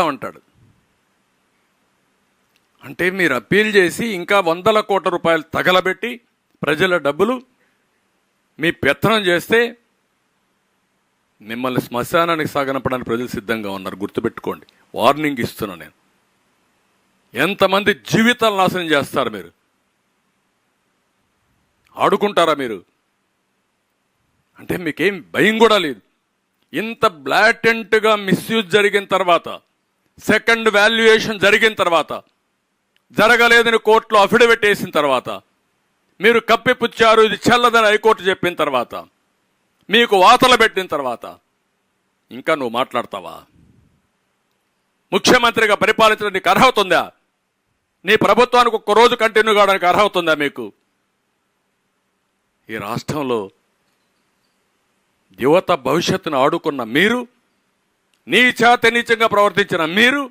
చేస్తామంటాడు అంటే మీరు అప్పీల్ చేసి ఇంకా వందల కోట్ల రూపాయలు తగలబెట్టి ప్రజల డబ్బులు మీ పెత్తనం చేస్తే మిమ్మల్ని శ్మశానానికి సాగనపడానికి ప్రజలు సిద్ధంగా ఉన్నారు. గుర్తుపెట్టుకోండి. వార్నింగ్ ఇస్తున్నా నేను. ఎంతమంది జీవితాలు నాశనం చేస్తారు మీరు? ఆడుకుంటారా మీరు? అంటే మీకేం భయం కూడా లేదు. ఇంత బ్లాటెంట్గా మిస్యూజ్ జరిగిన తర్వాత సెకండ్ వాల్యుయేషన్ జరిగిన తర్వాత జరగలేదని కోర్టులో అఫిడవిట్ వేసిన తర్వాత మీరు కప్పిపుచ్చారు ఇది చెల్లదని హైకోర్టు చెప్పిన తర్వాత మీకు వాతలు పెట్టిన తర్వాత ఇంకా నువ్వు మాట్లాడతావా? ముఖ్యమంత్రిగా పరిపాలించడం నీకు అర్హత ఉందా? నీ ప్రభుత్వానికి ఒక్క రోజు కంటిన్యూ కావడానికి అర్హత ఉందా మీకు? ఈ రాష్ట్రంలో యువత భవిష్యత్తును ఆడుకున్న మీరు నీచాత నీచంగా ప్రవర్తించిన మీరు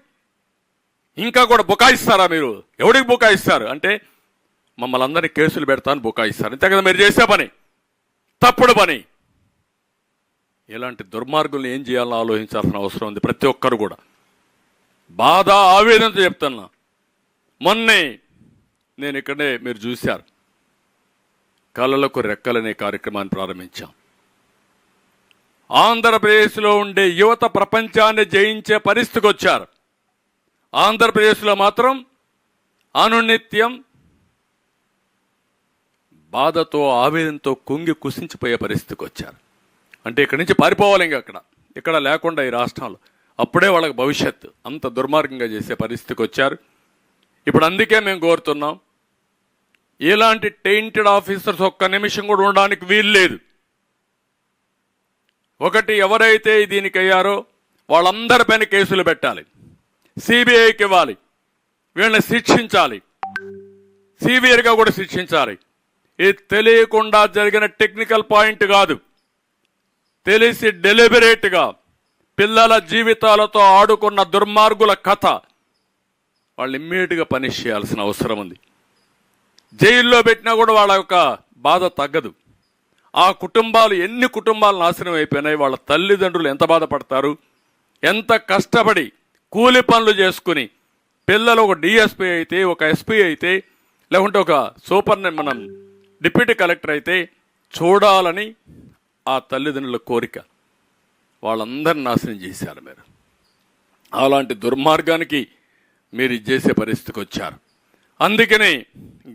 ఇంకా కూడా బుకాయిస్తారా మీరు? ఎవడికి బుకాయిస్తారు? అంటే మమ్మల్ని అందరినీ కేసులు పెడతాను బుకాయిస్తారు. అంతే కదా మీరు చేసే పని తప్పుడు పని. ఇలాంటి దుర్మార్గుల్ని ఏం చేయాలని ఆలోచించాల్సిన అవసరం ఉంది ప్రతి ఒక్కరు కూడా. బాధ ఆవేదనతో చెప్తున్నా. మొన్నే నేను ఇక్కడే మీరు చూశారు. కళలకు రెక్కలనే కార్యక్రమాన్ని ప్రారంభించాం. ఆంధ్రప్రదేశ్లో ఉండే యువత ప్రపంచాన్ని జయించే పరిస్థితికి వచ్చారు. ఆంధ్రప్రదేశ్లో మాత్రం అనునిత్యం బాధతో ఆవేదనతో కుంగి కుసించిపోయే పరిస్థితికి వచ్చారు. అంటే ఇక్కడి నుంచి పారిపోవాలి ఇంకా అక్కడ. ఇక్కడ లేకుండా ఈ రాష్ట్రంలో. అప్పుడే వాళ్ళకి భవిష్యత్తు అంత దుర్మార్గంగా చేసే పరిస్థితికి వచ్చారు. ఇప్పుడు అందుకే మేము కోరుతున్నాం ఇలాంటి టెయింటెడ్ ఆఫీసర్స్ ఒక్క నిమిషం కూడా ఉండడానికి వీలు లేదు ఒకటి ఎవరైతే దీనికి అయ్యారో వాళ్ళందరిపైన కేసులు పెట్టాలి. సిబిఐకి ఇవ్వాలి. వీళ్ళని శిక్షించాలి. సివియర్గా కూడా శిక్షించాలి. ఇది తెలియకుండా జరిగిన టెక్నికల్ పాయింట్ కాదు. తెలిసి డెలిబరేట్గా పిల్లల జీవితాలతో ఆడుకున్న దుర్మార్గుల కథ వాళ్ళు ఇమ్మీడియట్గా పనిష్ చేయాల్సిన అవసరం ఉంది. జైల్లో పెట్టినా కూడా వాళ్ళ యొక్క బాధ తగ్గదు. ఆ కుటుంబాలు ఎన్ని కుటుంబాలు నాశనం అయిపోయినాయి వాళ్ళ తల్లిదండ్రులు ఎంత బాధపడతారు? ఎంత కష్టపడి కూలి పనులు చేసుకుని పిల్లలు ఒక డిఎస్పీ అయితే ఒక ఎస్పీ అయితే లేకుంటే ఒక సూపర్ మనం డిప్యూటీ కలెక్టర్ అయితే చూడాలని ఆ తల్లిదండ్రుల కోరిక. వాళ్ళందరిని నాశనం చేశారు మీరు. అలాంటి దుర్మార్గానికి మీరు ఇది చేసే పరిస్థితికి వచ్చారు. అందుకనే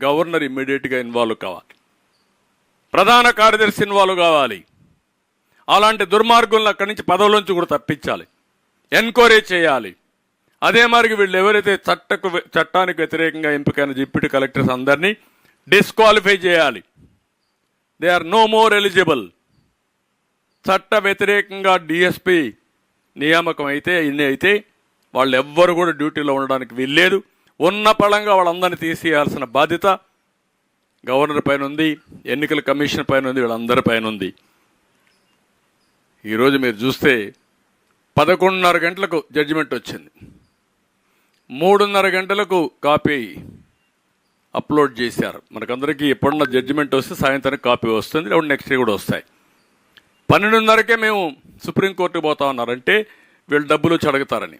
గవర్నర్ ఇమ్మీడియట్గా ఇన్వాల్వ్ కావాలి. ప్రధాన కార్యదర్శి ఇన్వాల్వ్ కావాలి. అలాంటి దుర్మార్గులను అక్కడి నుంచి పదవులోంచి కూడా తప్పించాలి. ఎన్క్వైరీ చేయాలి. అదే మరి వీళ్ళు ఎవరైతే చట్టకు చట్టానికి వ్యతిరేకంగా ఎంపికైన డిప్యూటీ కలెక్టర్స్ అందరినీ డిస్క్వాలిఫై చేయాలి. They are no more eligible. చట్ట వ్యతిరేకంగా డిఎస్పి నియామకం అయితే ఇన్ని అయితే వాళ్ళు ఎవ్వరు కూడా డ్యూటీలో ఉండడానికి వీల్లేదు. ఉన్న పళంగా వాళ్ళందరినీ తీసేయాల్సిన బాధ్యత గవర్నర్ పైన ఉంది ఎన్నికల కమిషన్ పైన ఉంది వీళ్ళందరి పైన ఉంది ఈరోజు మీరు చూస్తే పదకొండున్నర గంటలకు జడ్జిమెంట్ వచ్చింది. మూడున్నర గంటలకు కాపీ అప్లోడ్ చేశారు. మనకందరికీ ఎప్పుడున్న జడ్జిమెంట్ వస్తే సాయంత్రం కాపీ వస్తుంది లేకుంటే నెక్స్ట్ డే కూడా వస్తాయి. పన్నెండున్నరకే మేము సుప్రీంకోర్టుకు పోతా ఉన్నారంటే వీళ్ళు డబ్బులు చడగతారని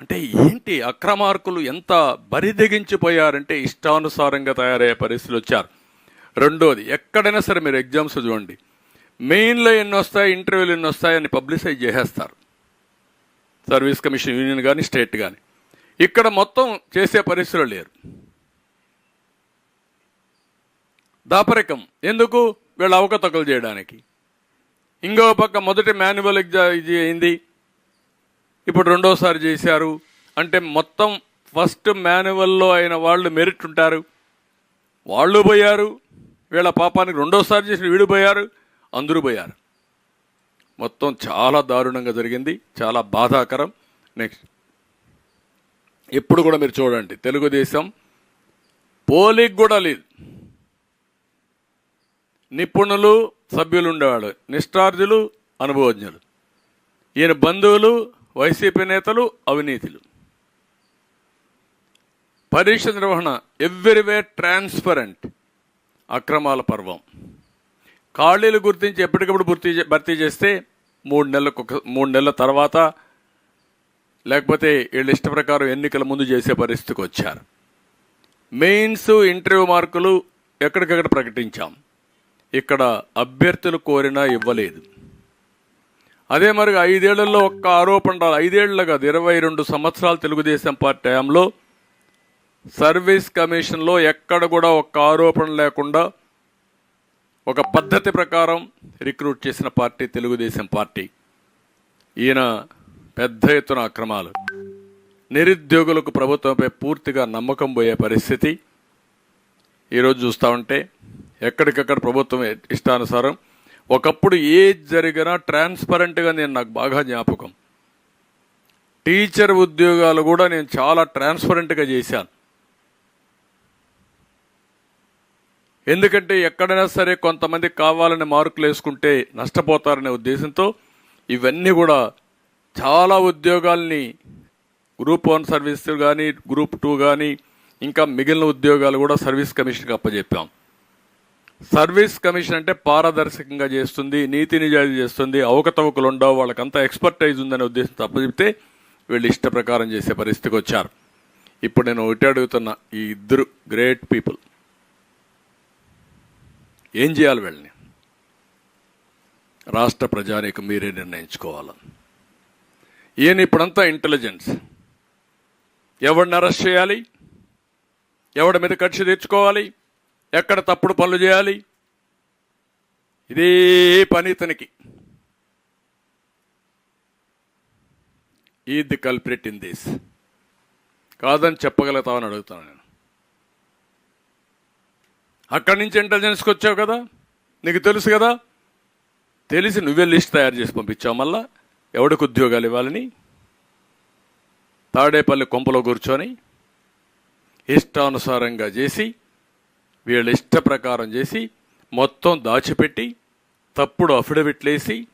అంటే ఏంటి అక్రమార్కులు ఎంత బరిదెగించిపోయారంటే ఇష్టానుసారంగా తయారయ్యే పరిస్థితులు వచ్చారు. రెండోది ఎక్కడైనా సరే మీరు ఎగ్జామ్స్ చూడండి. మెయిన్లో ఎన్ని వస్తాయి ఇంటర్వ్యూలు ఎన్ని వస్తాయి అని పబ్లిసైజ్ చేసేస్తారు. సర్వీస్ కమిషన్ యూనియన్ కానీ స్టేట్ కానీ ఇక్కడ మొత్తం చేసే పరిస్థితులు లేరు. దాపరికం. ఎందుకు? వీళ్ళు అవకతవకలు చేయడానికి. ఇంకో పక్క మొదటి మాన్యువల్ ఎగ్జామ్ ఇది అయింది. ఇప్పుడు రెండోసారి చేశారు. అంటే మొత్తం ఫస్ట్ మాన్యువల్లో అయిన వాళ్ళు మెరిట్ ఉంటారు వాళ్ళు పోయారు. వీళ్ళ పాపానికి రెండోసారి చేసిన వీడు పోయారు. అందరూ పోయారు. మొత్తం చాలా దారుణంగా జరిగింది. చాలా బాధాకరం. నెక్స్ట్ ఇప్పుడు కూడా మీరు చూడండి. తెలుగుదేశం పోలిక్ కూడా లేదు. నిపుణులు సభ్యులు ఉండేవాళ్ళు నిష్ఠార్థులు అనుభవజ్ఞులు. ఈయన బంధువులు వైసీపీ నేతలు అవినీతులు. పరీక్ష నిర్వహణ ఎవ్రీవేర్ ట్రాన్స్పరెంట్ అక్రమాల పర్వం. ఖాళీలు గుర్తించి ఎప్పటికప్పుడు భర్తీ చే- భర్తీ చేస్తే మూడు నెలలకు ఒక మూడు నెలల తర్వాత లేకపోతే వీళ్ళ ఇష్ట ప్రకారం ఎన్నికల ముందు చేసే పరిస్థితికి వచ్చారు. మెయిన్స్ ఇంటర్వ్యూ మార్కులు ఎక్కడికక్కడ ప్రకటించాం. ఇక్కడ అభ్యర్థులు కోరినా ఇవ్వలేదు. అదే మరి ఐదేళ్ళలో ఒక్క ఆరోపణ రాదు ఐదేళ్ళ కాదు ఇరవై రెండు సంవత్సరాలు తెలుగుదేశం పార్టీ టైంలో సర్వీస్ కమిషన్లో ఎక్కడ కూడా ఒక్క ఆరోపణ లేకుండా ఒక పద్ధతి ప్రకారం రిక్రూట్ చేసిన పార్టీ తెలుగుదేశం పార్టీ. ఈయన పెద్ద ఎత్తున అక్రమాలు. నిరుద్యోగులకు ప్రభుత్వంపై పూర్తిగా నమ్మకం పోయే పరిస్థితి. ఈరోజు చూస్తూ ఉంటే ఎక్కడికక్కడ ప్రభుత్వం ఇష్టానుసారం ఒకప్పుడు ఏది జరిగినా ట్రాన్స్పరెంట్గా నేను నాకు బాగా జ్ఞాపకం. టీచర్ ఉద్యోగాలు కూడా నేను చాలా ట్రాన్స్పరెంట్గా చేశాను. ఎందుకంటే ఎక్కడైనా సరే కొంతమంది కావాలని మార్కులు వేసుకుంటే నష్టపోతారనే ఉద్దేశంతో ఇవన్నీ కూడా చాలా ఉద్యోగాల్ని గ్రూప్ వన్ సర్వీస్ కానీ గ్రూప్ టూ కానీ ఇంకా మిగిలిన ఉద్యోగాలు కూడా సర్వీస్ కమిషన్కి అప్పచెప్పాం సర్వీస్ కమిషన్ అంటే పారదర్శకంగా చేస్తుంది నీతి నిజాయితీ చేస్తుంది అవకతవకలు ఉండవు వాళ్ళకంతా ఎక్స్పర్టైజ్ ఉందనే ఉద్దేశంతో అప్పచెప్తే వీళ్ళు ఇష్ట ప్రకారం చేసే పరిస్థితికి వచ్చారు. ఇప్పుడు నేను ఒకటి అడుగుతున్న ఈ ఇద్దరు గ్రేట్ పీపుల్ ఏం చేయాలి వీళ్ళని? రాష్ట్ర ప్రజానికి మీరే నిర్ణయించుకోవాలి? ఈయన ఇప్పుడంతా ఇంటెలిజెన్స్ ఎవరిని అరెస్ట్ చేయాలి? ఎవడి మీద కక్ష తెచ్చుకోవాలి ఎక్కడ తప్పుడు పనులు చేయాలి? ఇదే పని ఇతనికి. ఈ ది కల్ప్రిట్ ఇన్ దిస్ కాదని చెప్పగలుగుతామని అడుగుతాను నేను. అక్కడి నుంచి ఇంటెలిజెన్స్కి వచ్చావు కదా? నీకు తెలుసు కదా? తెలిసి నువ్వే లిస్ట్ తయారు చేసి పంపించావు మళ్ళా? ఎవడికి ఉద్యోగాలు ఇవ్వాలని? తాడేపల్లి కొంపలో కూర్చొని ఇష్టానుసారంగా చేసి వీళ్ళ ఇష్ట ప్రకారం చేసి మొత్తం దాచిపెట్టి తప్పుడు అఫిడవిట్లేసి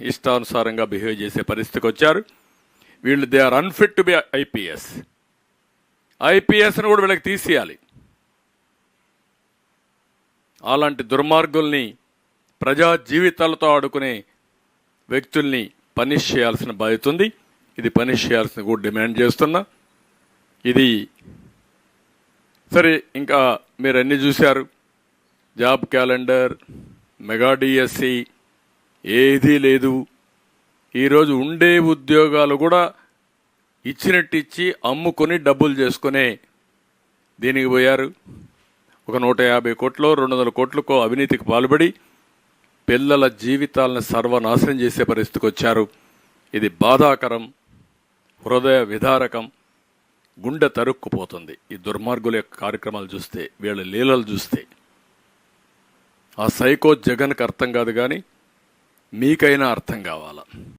ఇష్టానుసారంగా బిహేవ్ చేసే పరిస్థితికి వచ్చారు. వీళ్ళు they are unfit to be IPS ఐపీఎస్ను కూడా వీళ్ళకి తీసేయాలి. అలాంటి దుర్మార్గుల్ని ప్రజా జీవితాలతో ఆడుకునే వ్యక్తుల్ని పనిష్ చేయాల్సిన బాధ్యత ఉంది. ఇది పనిష్ చేయాల్సిన కూడా డిమాండ్ చేస్తున్నా. ఇది సరే ఇంకా మీరు అన్ని చూశారు. జాబ్ క్యాలెండర్ మెగా డిఎస్సి ఏదీ లేదు. ఈరోజు ఉండే ఉద్యోగాలు కూడా ఇచ్చినట్టు ఇచ్చి అమ్ముకొని డబ్బులు చేసుకునే దీనికి పోయారు. ఒక నూట యాభై కోట్లు రెండు వందల కోట్లకో అవినీతికి పాల్పడి పిల్లల జీవితాలను సర్వనాశనం చేసే పరిస్థితికి వచ్చారు. ఇది బాధాకరం హృదయ విదారకం. గుండె తరుక్కుపోతుంది. ఈ దుర్మార్గుల యొక్క కార్యక్రమాలు చూస్తే వీళ్ళ లీలలు చూస్తే. ఆ సైకో జగన్కి అర్థం కాదు కానీ మీకైనా అర్థం కావాలా?